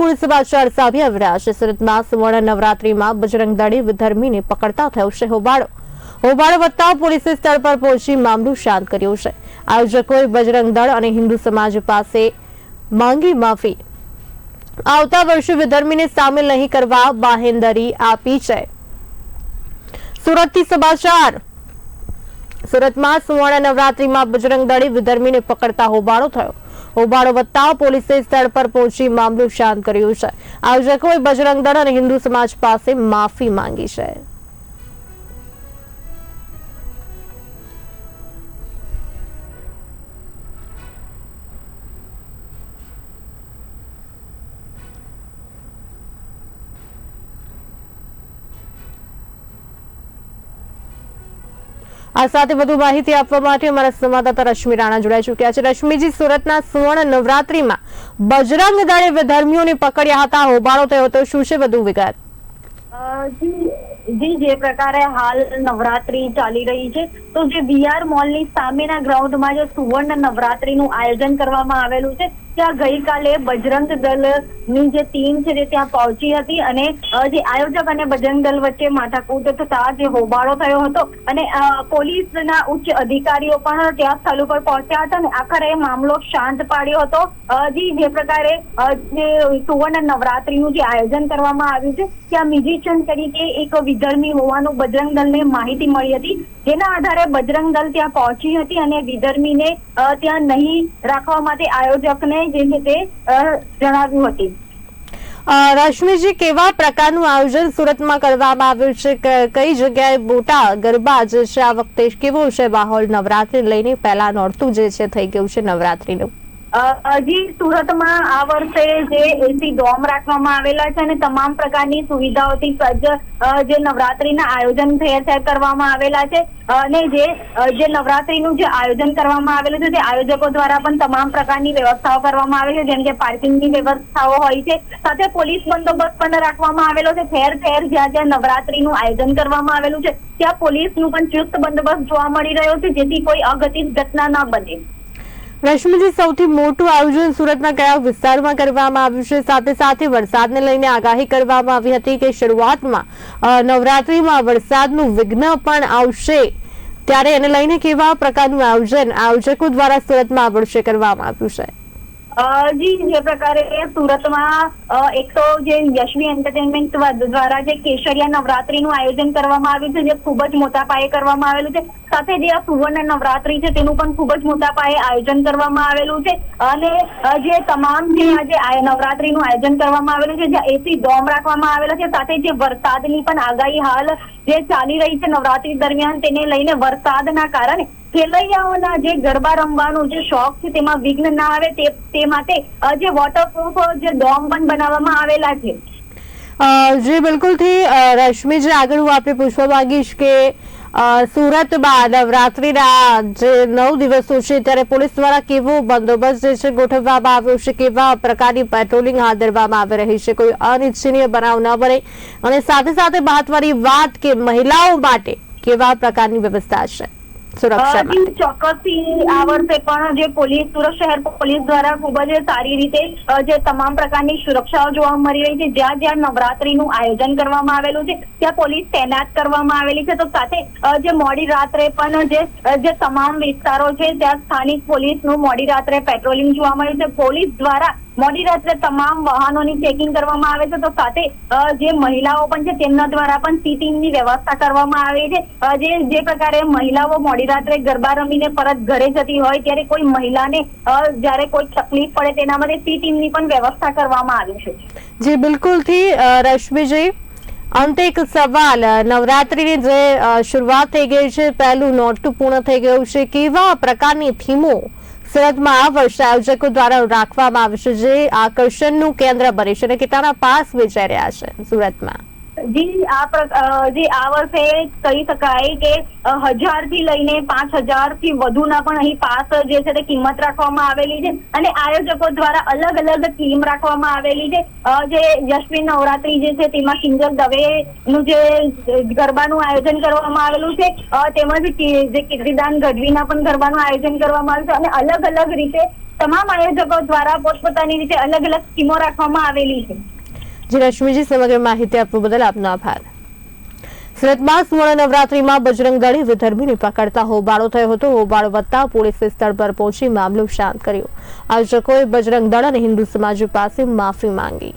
અનુકૂળ સમાચાર સામે આવી રહ્યા છે સુરતમાં સુવર્ણ નવરાત્રીમાં બજરંગ દળે વિધર્મીને પકડતા થયો છે હોબાળો. હોબાળો વધતા પોલીસે સ્થળ પર પહોંચી મામલું શાંત કર્યું છે. આયોજકોએ બજરંગ દળ અને હિન્દુ સમાજ પાસે માંગી માફી. આવતા વર્ષે વિધર્મીને સામેલ નહીં કરવા બાહેંદરી આપી છે. સુરતથી સમાચાર. સુરતમાં સુવર્ણ નવરાત્રીમાં બજરંગ દળે વિધર્મીને પકડતા હોબાળો થયો. હોબાળો વધતા પોલીસે સ્થળ પર પહોંચી મામલો શાંત કર્યો છે. આયોજકોએ બજરંગ દળ અને હિન્દુ સમાજ પાસે માફી માંગી છે. આ સાથે વધુ માહિતી આપવા માટે અમારા સંવાદદાતા રશ્મિ રાણા જોડાઈ ચુક્યા છે. રશ્મિજી, સુરતના સુવર્ણ નવરાત્રીમાં બજરંગ દળે ધર્મીઓને પકડ્યા હતા. હોબાળો થયો હતો. શું છે વધુ વિગત? જી જી પ્રકારે હાલ નવરાત્રી ચાલી રહી છે, તો જે વીઆર મોલની સામેના ગ્રાઉન્ડમાં જે સુવર્ણ નવરાત્રીનું આયોજન કરવામાં આવેલું છે ત્યાં ગઈકાલે બજરંગ દળની જે ટીમ છે તે ત્યાં પહોંચી હતી અને જે આયોજક અને બજરંગ દળ વચ્ચે માથાકૂટ થતા જે હોબાળો થયો હતો અને પોલીસના ઉચ્ચ અધિકારીઓ પણ ત્યાં સ્થળ ઉપર પહોંચ્યા હતા અને આખરે મામલો શાંત પાડ્યો હતો. જી, જે પ્રકારે જે સુવર્ણ નવરાત્રીનું જે આયોજન કરવામાં આવ્યું છે, ત્યાં મ્યુઝિશિયન તરીકે એક વિધર્મી હોવાનું બજરંગ દળને માહિતી મળી હતી. જેના આધારે બજરંગ દળ ત્યાં પહોંચી હતી અને વિધર્મીને ત્યાં નહીં રાખવા માટે આયોજકને રશ્મિજી, કેવા પ્રકારનું આયોજન સુરતમાં કરવામાં આવ્યું છે? કઈ જગ્યાએ મોટા ગરબા જે છે? આ વખતે કેવો છે માહોલ? નવરાત્રી લઈને પહેલા નોરતું જે છે, થઈ ગયું છે નવરાત્રીનું. હજી સુરતમાં આ વર્ષે જે એસી ડોમ રાખવામાં આવેલા છે અને તમામ પ્રકારની સુવિધાઓથી સજ્જ જે નવરાત્રીના આયોજન કરવામાં આવેલા છે. અને જે જે નવરાત્રીનું જે આયોજન કરવામાં આવેલું છે તે આયોજકો દ્વારા પણ તમામ પ્રકારની વ્યવસ્થાઓ કરવામાં આવે છે, જેમ કે પાર્કિંગની વ્યવસ્થાઓ હોય છે. સાથે પોલીસ બંદોબસ્ત પણ રાખવામાં આવેલો છે. ઠેર ઠેર જ્યાં જ્યાં નવરાત્રીનું આયોજન કરવામાં આવેલું છે, ત્યાં પોલીસનું પણ ચુસ્ત બંદોબસ્ત જોવા મળી રહ્યો છે, જેથી કોઈ અઘટિત ઘટના ન બને. રશ્મિજી, સૌથી મોટું આયોજન સુરતના કયા વિસ્તારમાં કરવામાં આવ્યું છે? સાથે સાથે વરસાદને લઈને આગાહી કરવામાં આવી હતી કે શરૂઆતમાં નવરાત્રિમાં વરસાદનું વિઘ્ન પણ આવશે. ત્યારે એને લઈને કેવા પ્રકારનું આયોજન આયોજકો દ્વારા સુરતમાં આ વર્ષે કરવામાં આવ્યું છે? જી, જે પ્રકારે સુરતમાં એક તો જે યશવી એન્ટરટેનમેન્ટ દ્વારા જે કેશરિયા નવરાત્રીનું આયોજન કરવામાં આવ્યું છે, જે ખૂબ જ મોટા પાયે કરવામાં આવેલું છે, સાથે જે આ સુવર્ણ નવરાત્રી છે, તેનું પણ ખૂબ જ મોટા પાયે આયોજન કરવામાં આવેલું છે, અને જે તમામ જે આજે નવરાત્રીનું આયોજન કરવામાં આવેલું છે, જ્યાં એસી ડોમ રાખવામાં આવેલા છે, સાથે જે વરસાદની પણ આગાહી હાલ જે ચાલી રહી છે નવરાત્રી દરમિયાન, તેને લઈને વરસાદના કારણે ખેલૈયાઓના જે ગરબા રમવાનો જે શોખ છે, તેમાં વિઘ્ન ના આવે, તે તે માટે જે વોટરપ્રૂફ જે ડોમ પણ બનાવવામાં આવેલા છે. જી, બિલકુલથી રશ્મિ રશ્મિજી, આગળ હું આપને પૂછવા માંગીશ કે સુરત બાદ નવરાત્રીના જે નવ દિવસો છે, ત્યારે પોલીસ દ્વારા કેવો બંદોબસ્ત જે છે, ગોઠવવામાં આવ્યો છે, કેવા પ્રકારની પેટ્રોલિંગ હાથ ધરવામાં આવી રહી છે, કોઈ અનિચ્છનીય બનાવ ન બને. અને સાથે સાથે મહત્વની વાત કે મહિલાઓ માટે કેવા પ્રકારની વ્યવસ્થા છે? સુરક્ષા ચોક્કસથી આ વર્ષે પણ જે પોલીસ સુરત શહેર પોલીસ દ્વારા ખૂબ જ સારી રીતે જે તમામ પ્રકારની સુરક્ષાઓ જોવા મળી રહી છે. જ્યાં જ્યાં નવરાત્રીનું આયોજન કરવામાં આવેલું છે ત્યાં પોલીસ તૈનાત કરવામાં આવેલી છે. તો સાથે જે મોડી રાત્રે પણ જે જે તમામ વિસ્તારો છે ત્યાં સ્થાનિક પોલીસનું મોડી રાત્રે પેટ્રોલિંગ જોવા મળ્યું છે. પોલીસ દ્વારા મોડી રાત્રે તમામ વાહનોની ચેકિંગ કરવામાં આવે છે. તો સાથે જે મહિલાઓ પણ છે, તેમના દ્વારા પણ સીટિંગની વ્યવસ્થા કરવામાં આવે છે. જે જે પ્રકારે મહિલાઓ મોડી રાત્રે ગરબા રમીને પરત ઘરે જતી હોય, ત્યારે કોઈ મહિલાને જ્યારે કોઈ તકલીફ પડે તેના માટે સીટિંગની પણ વ્યવસ્થા કરવામાં આવી છે. જી, બિલકુલથી રશ્મિજી, અંતે એક સવાલ. નવરાત્રીની જે શરૂઆત થઈ ગઈ છે, પહેલું નોટું પૂર્ણ થઈ ગયું છે. કેવા પ્રકારની થીમો સુરતમાં વર્ષે આયોજકો દ્વારા રાખવામાં આવશે જે આકર્ષણનું કેન્દ્ર બને છે અને કેટલાના પાસ વેચાઈ રહ્યા છે સુરતમાં. જી, આ જે, આ વર્ષે કહી શકાય કે હજારથી લઈને પાંચ હજારથી વધુના પણ અહીં પાસ જે છે તે કિંમત રાખવામાં આવેલી છે અને આયોજકો દ્વારા અલગ અલગ ટીમ રાખવામાં આવેલી છે. જે યશવી નવરાત્રી જે છે તેમાં કિંજલ દવે નું જે ગરબાનું આયોજન કરવામાં આવેલું છે. તેમજ જે કીર્તિદાન ગઢવીના પણ ગરબાનું આયોજન કરવામાં આવ્યું છે અને અલગ અલગ રીતે તમામ આયોજકો દ્વારા પોતપોતાની રીતે અલગ અલગ સ્કીમો રાખવામાં આવેલી છે. જી રશ્મિજી, સમગ્ર માહિતી આપવા બદલ આપનો આભાર. સુરતમાં સુવર્ણ નવરાત્રીમાં બજરંગ દળે વિધર્મીને પકડતા હોબાળો થયો હતો. હોબાળો વધતા પોલીસે સ્થળ પર પહોંચી મામલો શાંત કર્યો. આયોજકોએ બજરંગ દળ અને હિન્દુ સમાજ પાસે માફી માંગી.